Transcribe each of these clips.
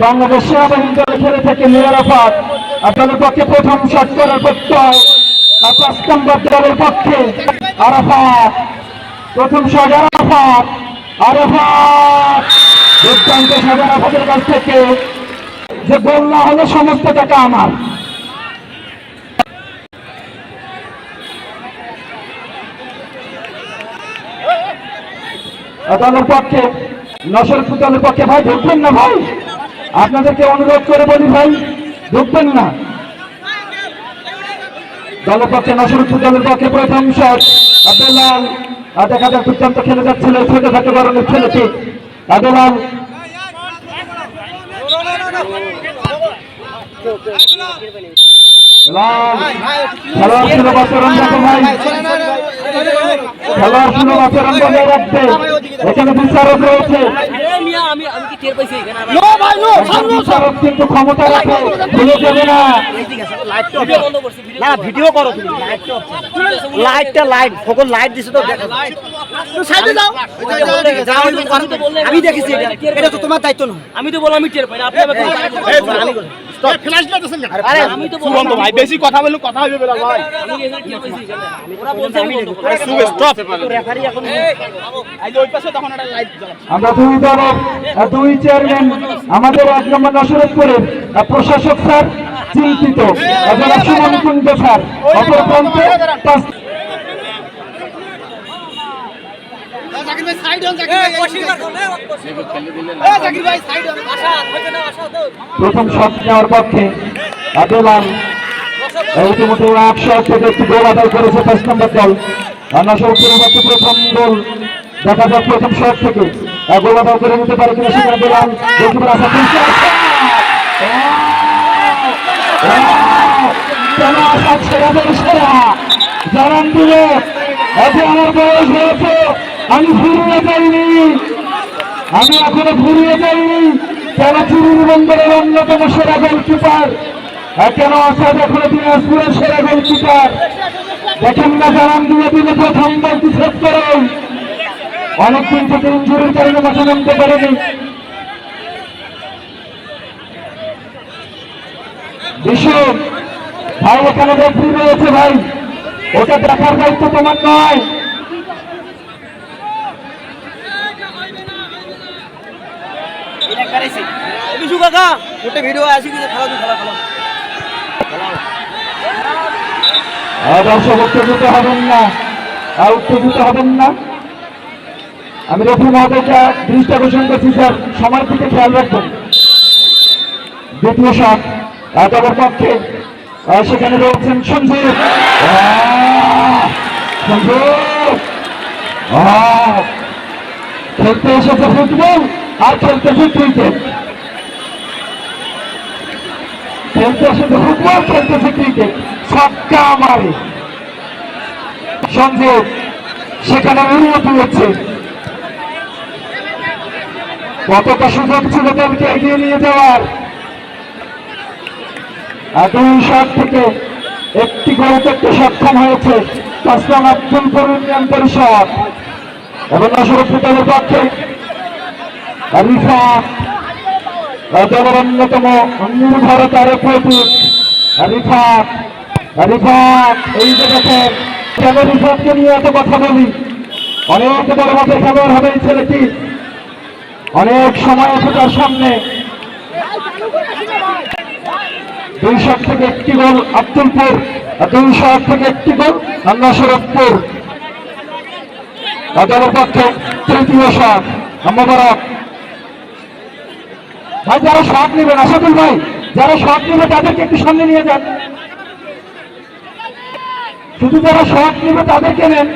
বাংলাদেশ দলে খেলে থেকে আফাত। আপনাদের পক্ষে প্রথম শট করার আর পাঁচ নম্বর দলের পক্ষে আরাফাত। প্রথম শট আরাফাত। আরাফাত! দুর্দান্ত শট আরাফাতের কাছ থেকে। যে না হলে সমস্ত টাকা আমার দলের পক্ষে, নসর দলের পক্ষে, ভাই, ঢুকবেন না, ভাই? আপনাদেরকে অনুরোধ করে বলি, ভাই, ঢুকবেন না। দলের পক্ষে, নসর দলের পক্ষে প্রথম শট। আব্দুল্লাল দেখা যাক দুর্দান্ত খেলে যাচ্ছিল, ছোট খাটো ধরনের ছেলেটি আব্দুল্লাল। খেলোয়াড় ছিল বাচ্চারাম দেখো ভাই। খেলোয়াড় ছিল বাচ্চারাম বজায় রাখতে এখানে বিচারক রয়েছে। আমি আমি কি টের পাইছি এখানে একজন বিচারক কিন্তু ক্ষমতা রাখে ভুলে যাবে না। ভিডিও বন্ধ করছি ভিডিও না ভিডিও করো তুমি লাইটটা লাইট সকল লাইট দিছে তো দেখো সাইডে যাও যাও, আমি তো বললাম- আমি দেখেছি এটা এটা তো তোমার দায়িত্ব না আমি তো বললাম আমি টের পাই না আপনি আমাকে আরে আমি তো বললাম ভাই বেশি কথা বললে কথা হবে ভাই আমি এখানে টের পাইছি ওরা বলছে আমি বন্ধ করছি। স্টপ রেফারি এখন এই ওই পাশে তখন একটা লাইট জ্বলা আমরা দুই দলের দুই চেয়ারম্যান আমাদের এক নম্বর নসরতপুরের প্রশাসক স্যার চিন্তিত সুমন স্যার অপর প্রান্তে পাঁচ প্রথম শট নেওয়ার পক্ষে আদেলাম ইতিমধ্যে আট শট থেকে একটি গোল আদায় করেছে পাঁচ নম্বর দল নসরপুরের প্রথম গোল দেখা যাক প্রথম শট থেকে গোল আদায় করে নিতে পারে কিনা সেখানে বেলাল গোলকিপার আশা করছে ছেড়ে দেবে সেরা জানান দিলে এতে আমার বয়স হয়েছে আমি ফুরিয়ে যাইনি। আমি এখনও ফুরিয়ে যাইনি। কেন চুরির বন্দরের অন্যতম সেরা গোলকিপার। কেন আসাদ এখনও দিনাজপুরের সেরা গোলকিপার? দেখেন না জানান দিয়ে দিলে প্রথম বলটি সেট করেন অনেকদিন থেকে ইঞ্জুরির কারণে মাঠে নামতে পারেনি। ভাই, এখানে রেফারি রয়েছে ভাই। ওটা দেখার দায়িত্ব তোমার নয়। তুই খেলা খেলা দর্শক, উত্তেজিত হবেন না। আর উত্তেজিত হবেন না। আমি রফি মহোদয়কে দৃষ্টি আকর্ষণ করছি, স্যার। সময়ের দিকে খেয়াল রাখবেন। দ্বিতীয় শট এতবার পক্ষে। সেখানে রয়েছেন সঞ্জীব! খেলতে এসেছে ফুটবল, আর খেলতেছে ক্রিকেট সেখানে উন্নতি হচ্ছে। কতটা সুযোগ ছিল এগিয়ে নিয়ে যাওয়ার? দুই শট থেকে একটি গোল করতে সক্ষম হয়েছে কাসলাম আব্দুল নিয়ন্ত্রণ শট। এবং দলের পক্ষে। রিফা দলের অন্যতম নির্ভর তার প্রতীক এই যে নিয়ে এত কথা বলি, অনেক বড় মাঠে খেলোয়াড় হবে এই ছেলেটি। অনেক সময় আছে তার সামনে। দুই শট থেকে একটি গোল আব্দুলপুর দুই শট থেকে একটি গোল নশরতপুর দলের পক্ষে তৃতীয় শট মোবারক ভাই, যারা শট নেবেন আশাফুল ভাই, যারা শট নেবে, তাদেরকে একটু সামনে নিয়ে যান। শুধু যারা শট নেবে, তাদেরকে নেন।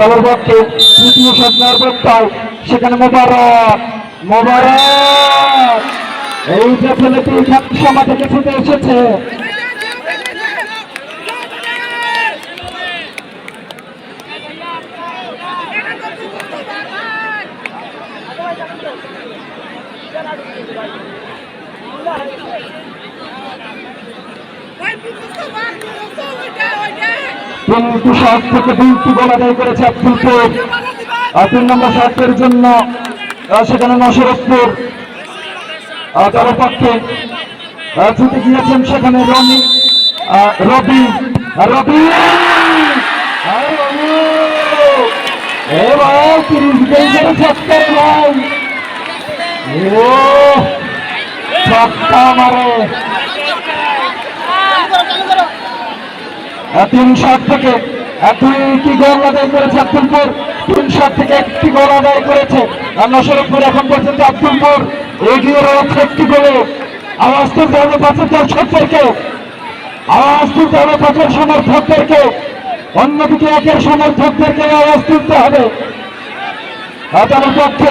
দলের পক্ষে তৃতীয় শট নেওয়ার প্রস্তাব সেখানে মোবারক মোবারক। এই যে ছেলেটি, ছাত্র সমাজ ছুটে এসেছে। তিনটি আর তিন নম্বর শটের জন্য সেখানে নসরতপুর তার পক্ষে ছুটে গিয়েছেন সেখানে রনি রবি রবি! আর রবি! এ ভাই তিরিশ গেঞ্জের ছক্কার ভাই আহ, তিন শট থেকে দুইটি গোল আদায় করেছে আব্দুলপুর। তিন শট থেকে একটি গোল আদায় করেছে আর এখন পর্যন্ত আব্দুলপুর এগিয়ে রয়েছে একটি গোলে। আওয়াজ তুলতে পাঁচের দর্শকদেরকে আওয়াজ তুলতে হবে পাঁচের সমর্থকদেরকে। অন্যদিকে একের সমর্থকদেরকে আওয়াজ তুলতে হবে। তার পক্ষে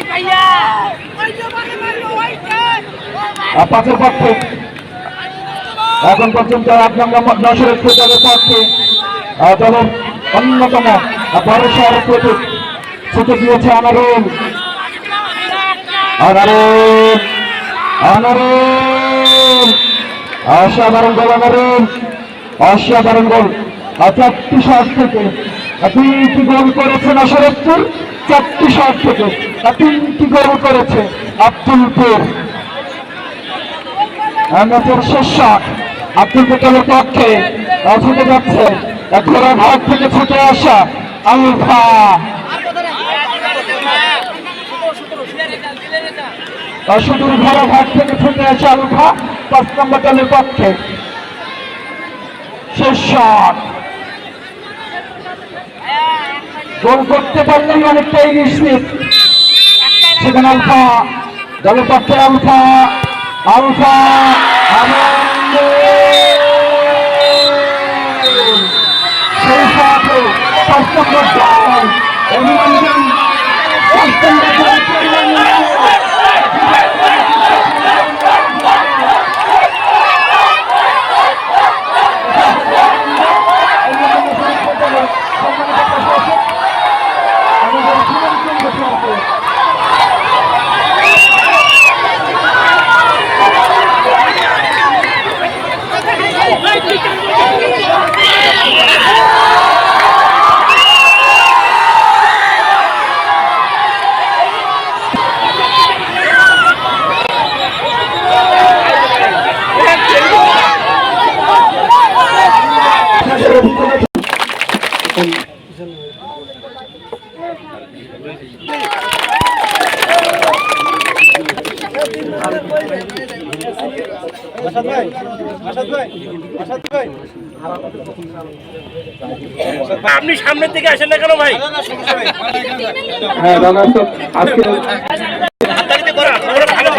পাঁচের পক্ষে। এখন পর্যন্ত আট নম্বর নশরের দলের পক্ষে দলের অন্যতম ভরসার প্রতীক ছুটে গিয়েছে আনারুল। আনারুল আনারুল। অসাধারণ গোল, আনারুল। অসাধারণ গোল। চারটি শট থেকে তিনটি গোল করেছে নসরতপুর চারটি শট থেকে। তিনটি গোল করেছে? আব্দুলপুর ম্যাচের শেষ শট। আব্দুল পেটেলের পক্ষে ছুটে যাচ্ছে ঘোড়া ঘাট থেকে ছুটে আসা আলফা সুদূর ঘোড়া ঘাট থেকে ছুটে আসা আলফা পাঁচ নম্বর দলের পক্ষে শেষ শট। গোল করতে পারলেই অনেকটাই নিশ্চিত সেখানে আলফা দলের পক্ষে আলফা আলফা। আনন্দ সেই সাথে পাঁচ নম্বর দল অভিনন্দন পাঁচ নম্বর দল আপনি সামনের থেকে আসেন না কেন ভাই? হ্যাঁ দাদা তো আজকে হাততালিতে করা ওরা ভালো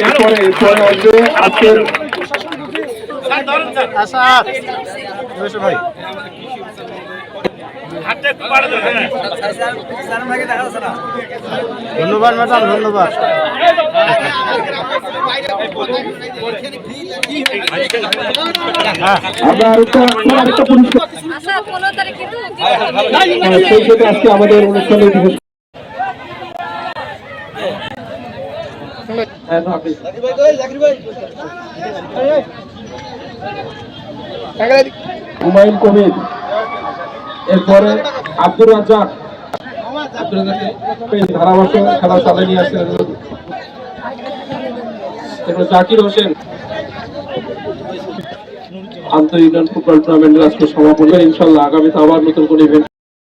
এরপরে এরপরে আসবে আজকের স্যার ধরুন স্যার হাতটা একটু বাড়া দেন হ্যাঁ ধন্যবাদ ম্যাডাম ধন্যবাদ। পুরস্কার আচ্ছা হ্যাঁ, সেই আজকে আমাদের অনুষ্ঠানে হ্যাঁ। হুমায়ুন কবির। এরপরে আব্দুর রাজ্জাক ধারাভাষ্য খেলা চালিয়ে নিয়ে আসছেন এরপর জাকির হোসেন। আন্তঃ ইউনিয়ন ফুটবল টুর্নামেন্টের আজকে সমাপনী। ইনশাল্লাহ আগামীতে আবার নতুন করে ইভেন্ট